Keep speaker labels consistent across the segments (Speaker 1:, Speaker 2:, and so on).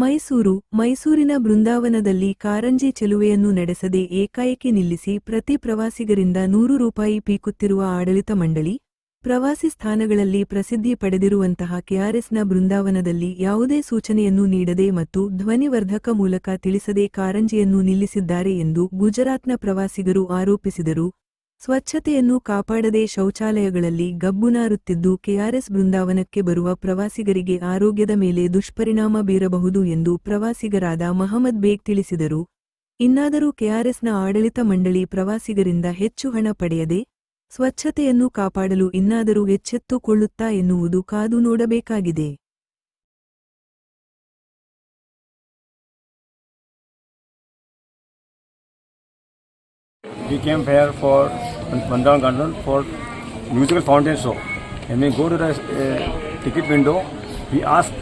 Speaker 1: ಮೈಸೂರು, ಮೈಸೂರಿನ ಬೃಂದಾವನದಲ್ಲಿ ಕಾರಂಜಿ ಚೆಲುವೆಯನ್ನು ನಡೆಸದೆ ಏಕಾಏಕಿ ನಿಲ್ಲಿಸಿ ಪ್ರತಿ ಪ್ರವಾಸಿಗರಿಂದ ನೂರು ರೂಪಾಯಿ ಪೀಕುತ್ತಿರುವ ಆಡಳಿತ ಮಂಡಳಿ, ಪ್ರವಾಸಿ ಸ್ಥಾನಗಳಲ್ಲಿ ಪ್ರಸಿದ್ಧಿ ಪಡೆದಿರುವಂತಹ ಕೆಆರ್ಎಸ್ನ ಬೃಂದಾವನದಲ್ಲಿ ಯಾವುದೇ ಸೂಚನೆಯನ್ನು ನೀಡದೆ ಮತ್ತು ಧ್ವನಿವರ್ಧಕ ಮೂಲಕ ತಿಳಿಸದೆ ಕಾರಂಜಿಯನ್ನು ನಿಲ್ಲಿಸಿದ್ದಾರೆ ಎಂದು ಗುಜರಾತ್ನ ಪ್ರವಾಸಿಗರು ಆರೋಪಿಸಿದರು. ಸ್ವಚ್ಛತೆಯನ್ನು ಕಾಪಾಡದೆ ಶೌಚಾಲಯಗಳಲ್ಲಿ ಗಬ್ಬುನಾರುತ್ತಿದ್ದು ಕೆಆರ್ಎಸ್ ಬೃಂದಾವನಕ್ಕೆ ಬರುವ ಪ್ರವಾಸಿಗರಿಗೆ ಆರೋಗ್ಯದ ಮೇಲೆ ದುಷ್ಪರಿಣಾಮ ಬೀರಬಹುದು ಎಂದು ಪ್ರವಾಸಿಗರಾದ ಮಹಮ್ಮದ್ ಬೇಗ್ ತಿಳಿಸಿದರು. ಇನ್ನಾದರೂ ಕೆಆರ್ಎಸ್ನ ಆಡಳಿತ ಮಂಡಳಿ ಪ್ರವಾಸಿಗರಿಂದ ಹೆಚ್ಚು ಹಣ ಪಡೆಯದೆ ಸ್ವಚ್ಛತೆಯನ್ನು ಕಾಪಾಡಲು ಇನ್ನಾದರೂ ಎಚ್ಚೆತ್ತುಕೊಳ್ಳುತ್ತಾ ಎನ್ನುವುದು ಕಾದು ನೋಡಬೇಕಾಗಿದೆ.
Speaker 2: We came here for Mandaran Garden for musical fountain show. And we go to the uh, ticket window, we ask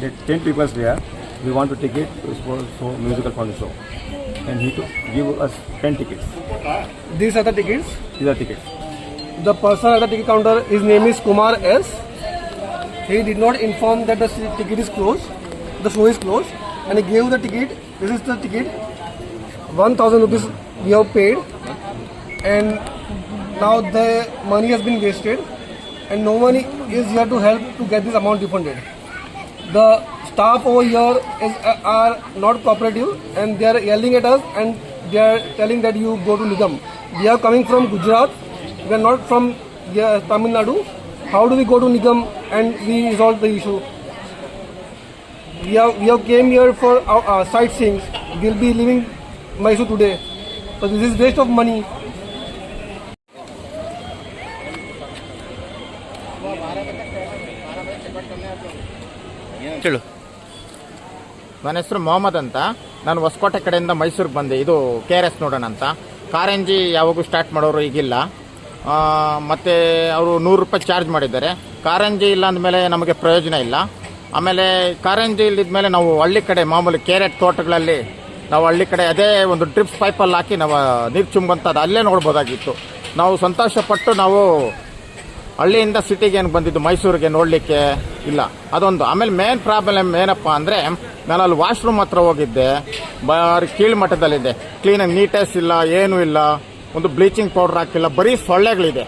Speaker 2: the 10 people there, we want to ticket for, for musical fountain show. And he took, give us 10 tickets.
Speaker 3: These are the tickets.
Speaker 2: These are tickets.
Speaker 3: The person at the ticket counter, his name is Kumar S. He did not inform that the ticket is closed, the show is closed, and he gave the ticket. This is the ticket. 1000 rupees we have paid, and now the money has been wasted, and no one is here to help to get this amount refunded. The staff over here is, uh, are not cooperative, and they are yelling at us, and they are telling that you go to Nigam. We are coming from Gujarat. We are not from Tamil Nadu. How do we go to Nigam and we resolve the issue? We have we have came here for our, uh, sightseeing. We'll be leaving Mysore today. So this is waste of money.
Speaker 4: ಹೇಳು ನನ್ನ ಹೆಸರು ಮೊಹಮ್ಮದ್ ಅಂತ. ನಾನು ಹೊಸಕೋಟೆ ಕಡೆಯಿಂದ ಮೈಸೂರಿಗೆ ಬಂದೆ. ಇದು K R S ನೋಡೋಣ ಅಂತ. ಕಾರಂಜಿ ಯಾವಾಗೂ ಸ್ಟಾರ್ಟ್ ಮಾಡೋರು ಈಗಿಲ್ಲ. ಮತ್ತು ಅವರು ನೂರು ರೂಪಾಯಿ ಚಾರ್ಜ್ ಮಾಡಿದ್ದಾರೆ. ಕಾರಂಜಿ ಇಲ್ಲ ಅಂದಮೇಲೆ ನಮಗೆ ಪ್ರಯೋಜನ ಇಲ್ಲ. ಆಮೇಲೆ ಕಾರಂಜಿ ಇಲ್ಲದಿದ್ಮೇಲೆ ನಾವು ಹಳ್ಳಿ ಕಡೆ ಮಾಮೂಲಿ ಕ್ಯಾರೆಟ್ ತೋಟಗಳಲ್ಲಿ ನಾವು ಹಳ್ಳಿ ಕಡೆ ಅದೇ ಒಂದು ಡ್ರಿಪ್ಸ್ ಪೈಪಲ್ಲಿ ಹಾಕಿ ನಾವು ನೀರು ಚುಂಬಂಥದ್ದು ಅಲ್ಲೇ ನೋಡ್ಬೋದಾಗಿತ್ತು. ನಾವು ಸಂತೋಷಪಟ್ಟು ನಾವು ಹಳ್ಳಿಯಿಂದ ಸಿಟಿಗೆ ಏನು ಬಂದಿದ್ದು, ಮೈಸೂರಿಗೆ ನೋಡಲಿಕ್ಕೆ ಇಲ್ಲ. ಅದೊಂದು. ಆಮೇಲೆ ಮೇನ್ ಪ್ರಾಬ್ಲಮ್ ಏನಪ್ಪ ಅಂದರೆ, ನಾನು ಅಲ್ಲಿ ವಾಶ್ರೂಮ್ ಹತ್ರ ಹೋಗಿದ್ದೆ, ಬಾರಿ ಕೀಳು ಮಟ್ಟದಲ್ಲಿದೆ ಕ್ಲೀನಾಗಿ ನೀಟೆಸ್ ಇಲ್ಲ, ಏನೂ ಇಲ್ಲ. ಒಂದು ಬ್ಲೀಚಿಂಗ್ ಪೌಡರ್ ಹಾಕಿಲ್ಲ, ಬರೀ ಸೊಳ್ಳೆಗಳಿದೆ.